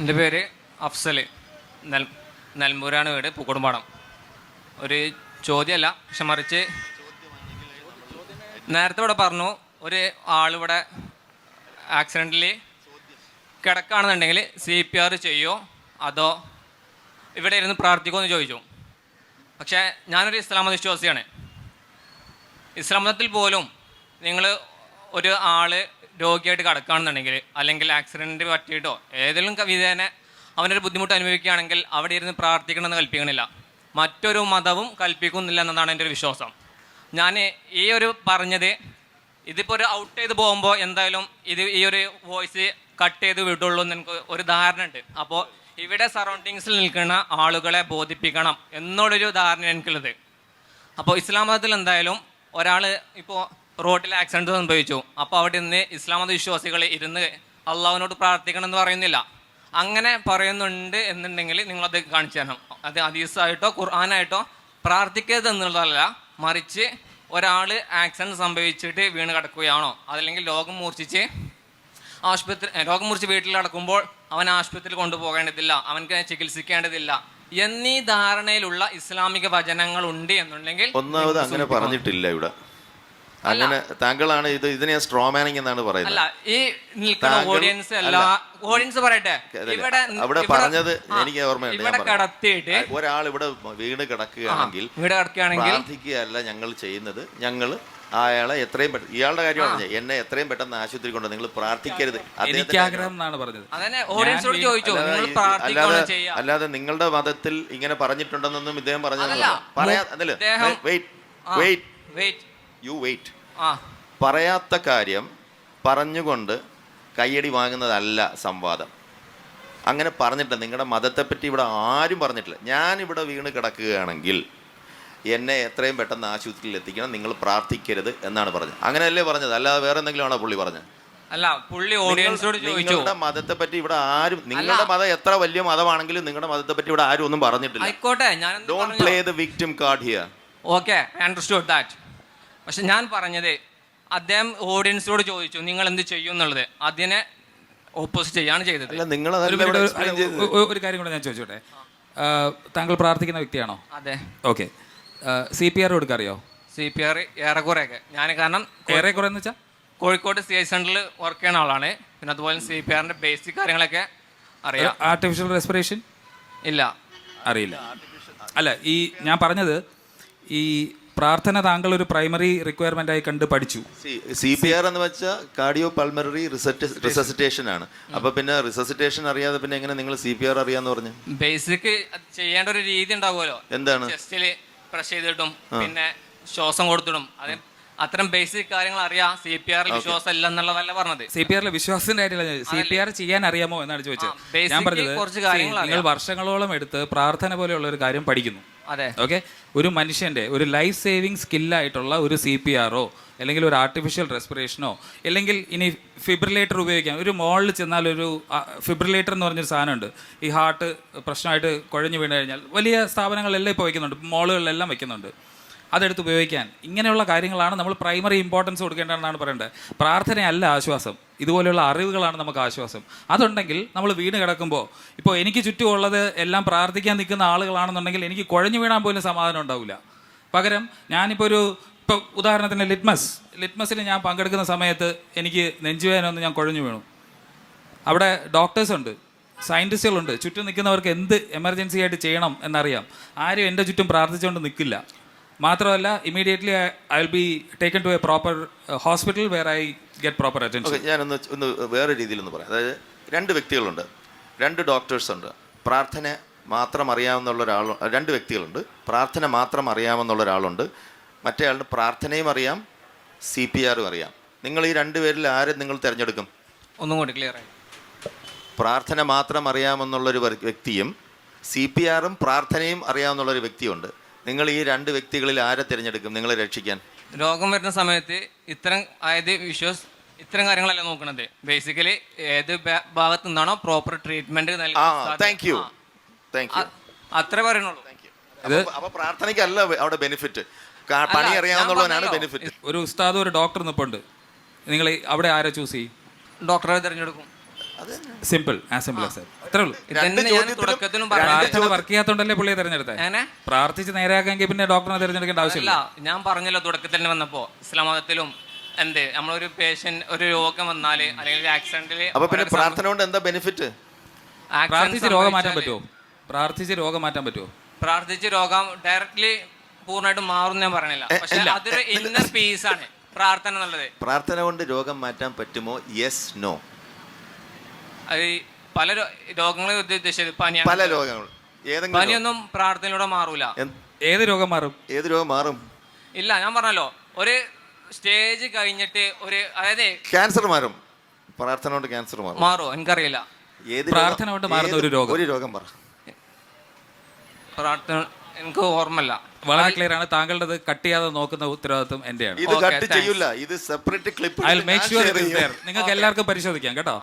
എന്റെ പേര് അഫ്സൽ നെൽ നെൽമൂരാണ് വീട് പൂക്കോടുംപാടം. ഒരു ചോദ്യമല്ല പക്ഷെ മറിച്ച് നേരത്തെ ഇവിടെ പറഞ്ഞു ഒരു ആളിവിടെ ആക്സിഡന്റിൽ കിടക്കുകയാണെന്നുണ്ടെങ്കിൽ സി പി ആർ ചെയ്യുമോ അതോ ഇവിടെ ഇരുന്ന് പ്രാർത്ഥിക്കുമോ എന്ന് ചോദിച്ചു. പക്ഷേ ഞാനൊരു ഇസ്ലാം മത വിശ്വാസിയാണ്. ഇസ്ലാം മതത്തിൽ പോലും നിങ്ങൾ ഒരു ആൾ രോഗിയായിട്ട് കിടക്കുകയാണെന്നുണ്ടെങ്കിൽ അല്ലെങ്കിൽ ആക്സിഡന്റ് പറ്റിയിട്ടോ ഏതെങ്കിലും കവിതേനെ അവനൊരു ബുദ്ധിമുട്ട് അനുഭവിക്കുകയാണെങ്കിൽ അവിടെ ഇരുന്ന് പ്രാർത്ഥിക്കണമെന്ന് കൽപ്പിക്കണില്ല. മറ്റൊരു മതവും കൽപ്പിക്കുന്നില്ല എന്നതാണ് എന്റെ ഒരു വിശ്വാസം. ഞാൻ ഈ ഒരു പറഞ്ഞത് ഇതിപ്പോൾ ഒരു ഔട്ട് ചെയ്ത് പോകുമ്പോൾ എന്തായാലും ഇത് ഈ ഒരു വോയിസ് കട്ട് ചെയ്ത് വിടുള്ളൂ എന്ന് എനിക്ക് ഒരു ധാരണ ഉണ്ട് അപ്പോൾ ഇവിടെ സറൗണ്ടിങ്സിൽ നിൽക്കുന്ന ആളുകളെ ബോധിപ്പിക്കണം എന്നുള്ളൊരു ധാരണ എനിക്കുള്ളത്. അപ്പോൾ ഇസ്ലാം മതത്തിൽ എന്തായാലും ഒരാൾ ഇപ്പോൾ റോഡിൽ ആക്സിഡന്റ് സംഭവിച്ചു. അപ്പോൾ അവിടെ നിന്ന് ഇസ്ലാം മത വിശ്വാസികൾ ഇരുന്ന് അള്ളാഹുവിനോട് പ്രാർത്ഥിക്കണം എന്ന് പറയുന്നില്ല. അങ്ങനെ പറയുന്നുണ്ട് എന്നുണ്ടെങ്കിൽ നിങ്ങളത് കാണിച്ചു തരണം. അത് ഹദീസായിട്ടോ ഖുർആാനായിട്ടോ പ്രാർത്ഥിക്കരുത് എന്നുള്ളതല്ല. മറിച്ച് ഒരാൾ ആക്സിഡന്റ് സംഭവിച്ചിട്ട് വീണ് കിടക്കുകയാണോ? അതല്ലെങ്കിൽ രോഗം മൂർച്ഛിച്ച് ആശുപത്രി രോഗം മുറിച്ച് വീട്ടിൽ കിടക്കുമ്പോൾ അവൻ ആശുപത്രിയിൽ കൊണ്ടുപോകേണ്ടതില്ല. അവൻക്ക് ചികിത്സിക്കേണ്ടതില്ല. എന്നീ ധാരണയിലുള്ള ഇസ്ലാമിക വചനങ്ങൾ ഉണ്ട് എന്നുണ്ടെങ്കിൽ ഒന്നാമത് അങ്ങനെ പറഞ്ഞിട്ടില്ല ഇവിടെ. അങ്ങനെ താങ്കളാണ് ഇത് ഇതിനെ സ്ട്രോമാനിങ് എന്നാണ് അല്ല പറയുന്നത് ഈ നിൽക്കുന്ന താങ്കൾ- ഓഡിയൻസ് അല്ല. അല്ല. ഓഡിയൻസ് പറയട്ടെ. ഇവിടെ അവിടെ പറഞ്ഞത് എനിക്ക് ഓർമ്മയുണ്ട് ഞാൻ ഇവിടെ പറഞ്ഞു. കടത്തിയിട്ട് ഒരാൾ ഇവിടെ വീണ് കിടക്കുകയാണെങ്കിൽ ഇവിടെ കിടക്കുകയാണെങ്കിൽ പ്രാർത്ഥിക്കുകയല്ല ഞങ്ങൾ ചെയ്യുന്നത്. ഞങ്ങൾ അയാളെ എത്രയും പെട്ടെന്ന് ഇയാളുടെ കാര്യമാണ് പറഞ്ഞത്. എന്നെ എത്രയും പെട്ടെന്ന് ആശുപത്രി കൊണ്ട് നിങ്ങൾ പ്രാർത്ഥിക്കരുത്. എനിക്ക് അദ്ദേഹത്തിന്റെ ആഗ്രഹം എന്നാണ് പറഞ്ഞത്. അതന്നെ ഓഡിയൻസിനോട് ചോദിച്ചു അല്ലാതെ നിങ്ങൾ ഈ- പ്രാർത്ഥിക്കുകയാണ് അല്ലാതെ നിങ്ങളുടെ മതത്തിൽ ഇങ്ങനെ പറഞ്ഞിട്ടുണ്ടെന്നൊന്നും ഇദ്ദേഹം അതല്ല. പറഞ്ഞതല്ല പറയാ അതല്ലേ? ഇദ്ദേഹം- wait wait wait. You wait. പറയാത്ത കാര്യം പറഞ്ഞുകൊണ്ട് കയ്യടി വാങ്ങുന്നതല്ല സംവാദം. അങ്ങനെ പറഞ്ഞിട്ടില്ല. നിങ്ങളുടെ മതത്തെപ്പറ്റി ഇവിടെ ആരും പറഞ്ഞിട്ടില്ല. ഞാൻ ഇവിടെ വീണ് കിടക്കുകയാണെങ്കിൽ എന്നെ എത്രയും പെട്ടെന്ന് ആശുപത്രിയിൽ എത്തിക്കണം. നിങ്ങൾ പ്രാർത്ഥിക്കരുത് എന്നാണ് പറഞ്ഞത്. അങ്ങനെയല്ലേ പറഞ്ഞത്? അല്ലാതെ വേറെ എന്തെങ്കിലും ആണോ പുള്ളി പറഞ്ഞത്? അല്ല പുള്ളി ഓഡിയൻസോട് ചോദിച്ചു. നിങ്ങളുടെ മതത്തെ പറ്റി ഇവിടെ ആരും നിങ്ങളുടെ മതം എത്ര വലിയ മതമാണെങ്കിലും നിങ്ങളുടെ മതത്തെ പറ്റി ഇവിടെ ആരും ഒന്നും പറഞ്ഞിട്ടില്ല. ആയിക്കോട്ടെ ഞാൻ don't play the victim card here okay understood that പക്ഷെ ഞാൻ പറഞ്ഞത് അദ്ദേഹം ഓഡിയൻസിനോട് ചോദിച്ചു നിങ്ങൾ എന്ത് ചെയ്യും എന്നുള്ളത്? അതിനെ ഓപ്പോസിറ്റ് ചെയ്യാണ് ചെയ്തത്. അല്ല നിങ്ങൾ ഒരു minute, ഒരു- ഒരു- ഒരു കാര്യം കൂടെ ഞാൻ ചോദിച്ചോട്ടെ? ആ, താങ്കൾ പ്രാർത്ഥിക്കുന്ന വ്യക്തിയാണോ? അതെ. ഓക്കെ. സി പി ആർ കൊടുക്കറിയോ സി പി ആർ ഏറെക്കുറെയൊക്കെ. ഞാൻ കാരണം ഏറെക്കുറെ ഏറെ കുറെ എന്ന് വെച്ചാൽ കോഴിക്കോട് സി ഐ സെന്ററിൽ വർക്ക് ചെയ്യുന്ന ആളാണ്. പിന്നെ അതുപോലെ സി പി ആറിന്റെ ബേസിക് കാര്യങ്ങളൊക്കെ അറിയാം. ആർട്ടിഫിഷ്യൽ റെസ്പിറേഷൻ ഇല്ല. അറിയില്ല. അല്ല ഈ ഞാൻ പറഞ്ഞത് ഈ പ്രാർത്ഥന താങ്കൾ ഒരു പ്രൈമറി റിക്വയർമെന്റ് ആയി കണ്ട് പഠിച്ചു. സി പി ആർ എന്ന് വെച്ചാൽ കാർഡിയോ പൾമററി റിസസിറ്റേഷൻ ആണ്. അപ്പൊ പിന്നെ റിസസിറ്റേഷൻ അറിയാതെ പിന്നെ എങ്ങനെ നിങ്ങൾ സി പി ആർ അറിയാന്ന് പറഞ്ഞു? ബേസിക് ചെയ്യേണ്ട ഒരു രീതി ഉണ്ടാവുമല്ലോ. എന്താണ്? ചെസ്റ്റിൽ പ്രസ് ചെയ്തിട്ടും പിന്നെ ശ്വാസം കൊടുത്തിടും. അത് അത്തരം ബേസിക് കാര്യങ്ങൾ അറിയാം. സി പി ആറിൽ വിശ്വാസം ഇല്ല എന്നുള്ളതല്ല പറഞ്ഞത്. സി പി ആറിൽ വിശ്വാസത്തിന്റെ കാര്യമില്ല. സി പി ആർ ചെയ്യാൻ അറിയാമോ എന്നാണ് ചോദിച്ചത്. ഞാൻ പറഞ്ഞത് കുറച്ച് കാര്യങ്ങൾ നിങ്ങൾ വർഷങ്ങളോളം എടുത്ത് പ്രാർത്ഥന പോലെയുള്ള ഒരു കാര്യം പഠിക്കുന്നു. അതെ. ഓക്കെ ഒരു മനുഷ്യന്റെ ഒരു ലൈഫ് സേവിങ് സ്കില്ലായിട്ടുള്ള ഒരു സി പി ആറോ അല്ലെങ്കിൽ ഒരു ആർട്ടിഫിഷ്യൽ റെസ്പിറേഷനോ അല്ലെങ്കിൽ ഇനി ഫിബ്രിലേറ്റർ ഉപയോഗിക്കാം. ഒരു മോളിൽ ചെന്നാൽ ഒരു ഫിബ്രിലേറ്റർ എന്ന് പറഞ്ഞൊരു സാധനമുണ്ട്. ഈ ഹാർട്ട് പ്രശ്നമായിട്ട് കുഴഞ്ഞു വീണ് കഴിഞ്ഞാൽ വലിയ സ്ഥാപനങ്ങളെല്ലാം ഇപ്പോൾ വയ്ക്കുന്നുണ്ട്. മോളുകളിലെല്ലാം വയ്ക്കുന്നുണ്ട്. അതെടുത്ത് ഉപയോഗിക്കാൻ. ഇങ്ങനെയുള്ള കാര്യങ്ങളാണ് നമ്മൾ പ്രൈമറി ഇമ്പോർട്ടൻസ് കൊടുക്കേണ്ടതെന്നാണ് പറയേണ്ടത്. പ്രാർത്ഥനയല്ല ആശ്വാസം. ഇതുപോലെയുള്ള അറിവുകളാണ് നമുക്ക് ആശ്വാസം. അതുണ്ടെങ്കിൽ നമ്മൾ വീണ് കിടക്കുമ്പോൾ ഇപ്പോൾ എനിക്ക് ചുറ്റുമുള്ളത് എല്ലാം പ്രാർത്ഥിക്കാൻ നിൽക്കുന്ന ആളുകളാണെന്നുണ്ടെങ്കിൽ എനിക്ക് കുഴഞ്ഞു വീണാൻ പോലും സമാധാനം ഉണ്ടാവില്ല പകരം ഞാനിപ്പോൾ ഒരു ഇപ്പോൾ ഉദാഹരണത്തിന് ലിറ്റ്മസ്. ലിറ്റ്മസിന് ഞാൻ പങ്കെടുക്കുന്ന സമയത്ത് എനിക്ക് നെഞ്ചുവേദന ഒന്ന് ഞാൻ കുഴഞ്ഞു വീണു. അവിടെ ഡോക്ടേഴ്സ് ഉണ്ട് സയന്റിസ്റ്റുകളുണ്ട് ചുറ്റും നിൽക്കുന്നവർക്ക് എന്ത് എമർജൻസി ആയിട്ട് ചെയ്യണം എന്നറിയാം. ആരും എന്റെ ചുറ്റും പ്രാർത്ഥിച്ചുകൊണ്ട് നിൽക്കില്ല. മാത്രമല്ല immediately I will be taken to a proper hospital where I get proper attention ഞാനൊന്ന് ഒന്ന് വേറെ രീതിയിൽ ഒന്ന് പറയാം. അതായത് രണ്ട് വ്യക്തികളുണ്ട് രണ്ട് ഡോക്ടേഴ്സ് ഉണ്ട്. പ്രാർത്ഥന മാത്രം അറിയാവുന്ന ഒരാൾ രണ്ട് വ്യക്തികളുണ്ട്. പ്രാർത്ഥന മാത്രം അറിയാമെന്നുള്ള ഒരാളുണ്ട്. മറ്റേ ആളുടെ പ്രാർത്ഥനയും അറിയാം സി പി ആറും അറിയാം. നിങ്ങൾ ഈ രണ്ട് പേരിൽ ആരെ നിങ്ങൾ തിരഞ്ഞെടുക്കും? ഒന്നും കൂടി ക്ലിയർ ആയി. പ്രാർത്ഥന മാത്രം അറിയാമെന്നുള്ളൊരു വ്യക്തിയും സി പി ആറും പ്രാർത്ഥനയും അറിയാവുന്നുള്ളൊരു വ്യക്തിയുണ്ട്. നിങ്ങൾ ഈ രണ്ട് വ്യക്തികളിൽ ആരെ തിരഞ്ഞെടുക്കും? നിങ്ങളെ രക്ഷിക്കാൻ. രോഗം വരുന്ന സമയത്ത് ഇത്തരം അതായത് വിശ്വാസ് ഇത്തരം കാര്യങ്ങളല്ല നോക്കുന്നത് ബേസിക്കലി ഏത് ഭാഗത്തു നിന്നാണോ പ്രോപ്പർ ട്രീറ്റ്മെന്റ് അത്ര താങ്ക് യു താങ്ക് യു അത്രേ പറയണുള്ളൂ അപ്പൊ പ്രാർത്ഥനയ്ക്കല്ല അവിടെ ബെനിഫിറ്റ് പണി അറിയാവുന്നവനാണ് ബെനിഫിറ്റ് ഒരു ഉസ്താദ് ഒരു ഡോക്ടർ നിപ്പുണ്ട്. നിങ്ങൾ അവിടെ ആരെ ചൂസ് ചെയ്യും? ഡോക്ടറെ തിരഞ്ഞെടുക്കും. Simple as simple as work ചെയ്യാത്തോണ്ടല്ലേ പുള്ളിയെ തെരഞ്ഞെടുത്തത് പ്രാർത്ഥിച്ച് നേരെയാക്കാമെങ്കിൽ പിന്നെ ഡോക്ടറെ തിരഞ്ഞെടുക്കേണ്ട ആവശ്യമില്ല. ഞാൻ പറഞ്ഞല്ലോ തുടക്കത്തിൽ തന്നെ വന്നപ്പോ. ഇസ്ലാം മതത്തിലും എന്ത് നമ്മളൊരു പേഷ്യന്റ് ഒരു രോഗം വന്നാൽ അല്ലെങ്കിൽ ഒരു ആക്സിഡന്റിൽ അപ്പൊ പിന്നെ പ്രാർത്ഥന കൊണ്ട് എന്താ ബെനിഫിറ്റ് പ്രാർത്ഥിച്ച് രോഗം മാറ്റാൻ പറ്റുമോ? പ്രാർത്ഥിച്ച് രോഗം മാറ്റാൻ പറ്റുമോ? പ്രാർത്ഥിച്ച് രോഗം ഡയറക്ട്ലി പൂർണമായിട്ട് മാറും ഞാൻ പറയണില്ല പക്ഷെ. അതൊരു ഇന്നർ പീസ് ആണ്. പ്രാർത്ഥന എന്നുള്ളത്. പ്രാർത്ഥന കൊണ്ട് രോഗം മാറ്റാൻ പറ്റുമോ? യെസ് നോ അത് പല രോഗങ്ങളെ ഉദ്ദേശിച്ചത് പനി പല രോഗങ്ങൾ. ഏതെങ്കിലും. പനിയൊന്നും പ്രാർത്ഥനയിലൂടെ മാറൂല. ഏത് രോഗം മാറും? ഏത് രോഗം മാറും? ഇല്ല ഞാൻ പറഞ്ഞല്ലോ ഒരു സ്റ്റേജ് കഴിഞ്ഞിട്ട് ഒരു അതായത് ക്യാൻസർ മാറും. പ്രാർത്ഥന കൊണ്ട് ക്യാൻസർ മാറും. മാറോ എനിക്കറിയില്ല. ഏത് പ്രാർത്ഥന കൊണ്ട് മാറുന്ന ഒരു രോഗം. ഒരു രോഗം പറ. പ്രാർത്ഥന എനിക്ക് ഓർമ്മല്ല വളരെ ക്ലിയർ ആണ് താങ്കളുടെ കട്ട് ചെയ്യാതെ നോക്കുന്ന ഉത്തരവാദിത്വം എന്റെയാണ്. ഇത് കട്ട് ചെയ്യില്ല ഇത് separate clip I make sure നിങ്ങൾക്ക് എല്ലാവർക്കും പരിശോധിക്കാം കേട്ടോ.